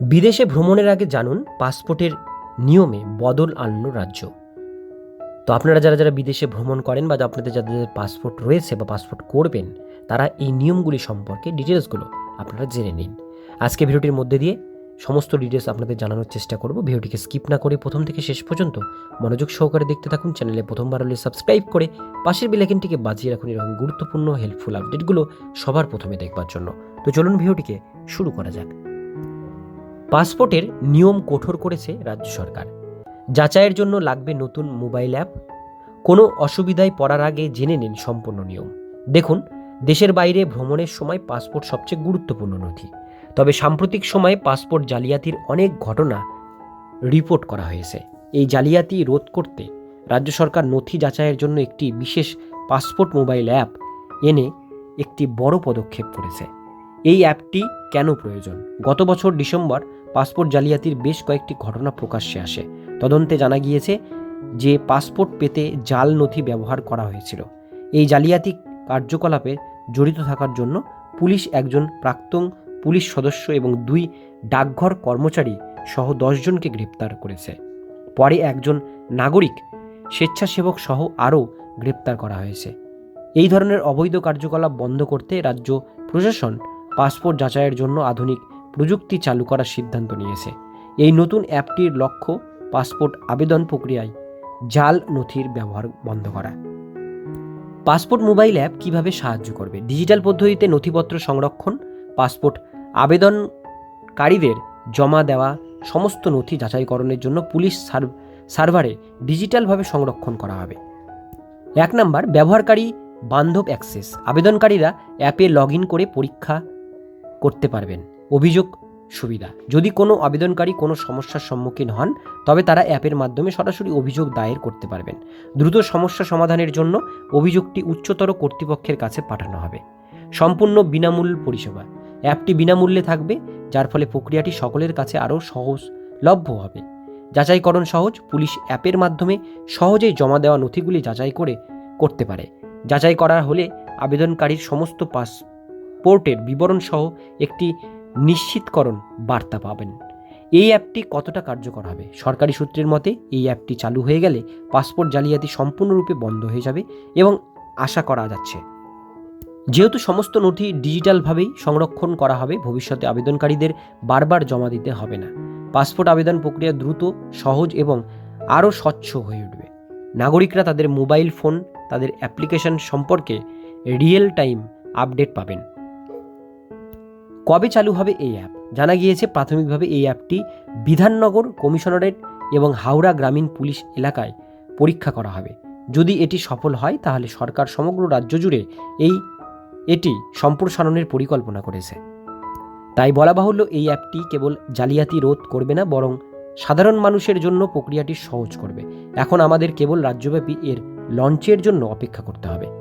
বিদেশে ভ্রমণের আগে জানুন পাসপোর্টের নিয়মে বদল আনলো রাজ্য। তো আপনারা যারা যারা বিদেশে ভ্রমণ করেন বা আপনাদের যাদের পাসপোর্ট রয়েছে বা পাসপোর্ট করবেন, তারা এই নিয়মগুলি সম্পর্কে ডিটেলসগুলো আপনারা জেনে নিন। আজকে ভিডিওটির মধ্যে দিয়ে সমস্ত ডিটেলস আপনাদের জানানোর চেষ্টা করব। ভিডিওটিকে স্কিপ না করে প্রথম থেকে শেষ পর্যন্ত মনোযোগ সহকারে দেখতে থাকুন, চ্যানেলে প্রথমবার হলে সাবস্ক্রাইব করে পাশের বেলাইকনটিকে বাজিয়ে রাখুন এরকম গুরুত্বপূর্ণ, হেল্পফুল আপডেটগুলো সবার প্রথমে দেখবার জন্য। তো চলুন ভিডিওটিকে শুরু করা যাক। পাসপোর্টের নিয়ম কঠোর করেছে রাজ্য সরকার। যাচাইয়ের জন্য লাগবে নতুন মোবাইল অ্যাপ। কোনো অসুবিধায় পড়ার আগে জেনে নিন সম্পূর্ণ নিয়ম। দেখুন, দেশের বাইরে ভ্রমণের সময় পাসপোর্ট সবচেয়ে গুরুত্বপূর্ণ নথি। তবে সাম্প্রতিক সময়ে পাসপোর্ট জালিয়াতির অনেক ঘটনা রিপোর্ট করা হয়েছে। এই জালিয়াতি রোধ করতে রাজ্য সরকার নথি যাচাইয়ের জন্য একটি বিশেষ পাসপোর্ট মোবাইল অ্যাপ এনে একটি বড় পদক্ষেপ করেছে। এই অ্যাপটি কেন প্রয়োজন? গত বছর ডিসেম্বর পাসপোর্ট জালিয়াতির বেশ কয়েকটি ঘটনা প্রকাশ্যে আসে। তদন্তে জানা গিয়েছে যে পাসপোর্ট পেতে জাল নথি ব্যবহার করা হয়েছিল। এই জালিয়াতি কার্যকলাপে জড়িত থাকার জন্য পুলিশ একজন প্রাক্তন পুলিশ সদস্য এবং দুই ডাকঘর কর্মচারী সহ দশজনকে গ্রেপ্তার করেছে। পরে একজন নাগরিক স্বেচ্ছাসেবক সহ আরও গ্রেপ্তার করা হয়েছে। এই ধরনের অবৈধ কার্যকলাপ বন্ধ করতে রাজ্য প্রশাসন পাসপোর্ট যাচাইয়ের জন্য আধুনিক প্রযুক্তি চালু করার সিদ্ধান্ত নিয়েছে। এই নতুন অ্যাপটির লক্ষ্য পাসপোর্ট আবেদন প্রক্রিয়ায় জাল নথির ব্যবহার বন্ধ করা। পাসপোর্ট মোবাইল অ্যাপ কীভাবে সাহায্য করবে? ডিজিটাল পদ্ধতিতে নথিপত্র সংরক্ষণ, পাসপোর্ট আবেদনকারীদের জমা দেওয়া, সমস্ত নথি যাচাইকরণের জন্য পুলিশ সার্ভ- সার্ভারে ডিজিটালভাবে সংরক্ষণ করা হবে। এক নাম্বার, ব্যবহারকারী বান্ধব অ্যাক্সেস। আবেদনকারীরা অ্যাপে লগ করে পরীক্ষা করতে পারবেন। অভিযোগ, সুবিধা। যদি কোনো আবেদনকারী কোনো সমস্যার সম্মুখীন হন, তবে তারা অ্যাপের মাধ্যমে সরাসরি অভিযোগ দায়ের করতে পারবেন। দ্রুত সমস্যা সমাধানের জন্য অভিযোগটি উচ্চতর কর্তৃপক্ষের কাছে পাঠানো হবে। সম্পূর্ণ বিনামূল্য পরিষেবা। অ্যাপটি বিনামূল্যে থাকবে, যার ফলে প্রক্রিয়াটি সকলের কাছে আরও সহজলভ্য হবে। যাচাইকরণ সহজ, পুলিশ অ্যাপের মাধ্যমে সহজেই জমা দেওয়া নথিগুলি যাচাই করে করতে পারে। যাচাই করা হলে আবেদনকারীর সমস্ত পাসপোর্টের বিবরণ সহ একটি নিশ্চিতকরণ বার্তা পাবেন। এই অ্যাপটি কতটা কার্যকর হবে? সরকারি সূত্রের মতে, এই অ্যাপটি চালু হয়ে গেলে পাসপোর্ট জালিয়াতি সম্পূর্ণরূপে বন্ধ হয়ে যাবে এবং আশা করা যাচ্ছে। যেহেতু সমস্ত নথি ডিজিটালভাবেই সংরক্ষণ করা হবে, ভবিষ্যতে আবেদনকারীদের বারবার জমা দিতে হবে না। পাসপোর্ট আবেদন প্রক্রিয়া দ্রুত, সহজ এবং আরও স্বচ্ছ হয়ে উঠবে। নাগরিকরা তাদের মোবাইল ফোন, তাদের অ্যাপ্লিকেশন সম্পর্কে রিয়েল টাইম আপডেট পাবেন। কবে চালু হবে এই অ্যাপ জানা গিয়েছে প্রাথমিকভাবে এই অ্যাপটি বিধাননগর কমিশনারেট এবং হাওড়া গ্রামীণ পুলিশ এলাকায় পরীক্ষা করা হবে। যদি এটি সফল হয়, তাহলে সরকার সমগ্র রাজ্য জুড়ে এই এটি সম্প্রসারণের পরিকল্পনা করেছে। তাই বলা বাহুল্য, এই অ্যাপটি কেবল জালিয়াতি রোধ করবে না, বরং সাধারণ মানুষের জন্য প্রক্রিয়াটি সহজ করবে। এখন আমাদের কেবল রাজ্যব্যাপী এর লঞ্চের জন্য অপেক্ষা করতে হবে।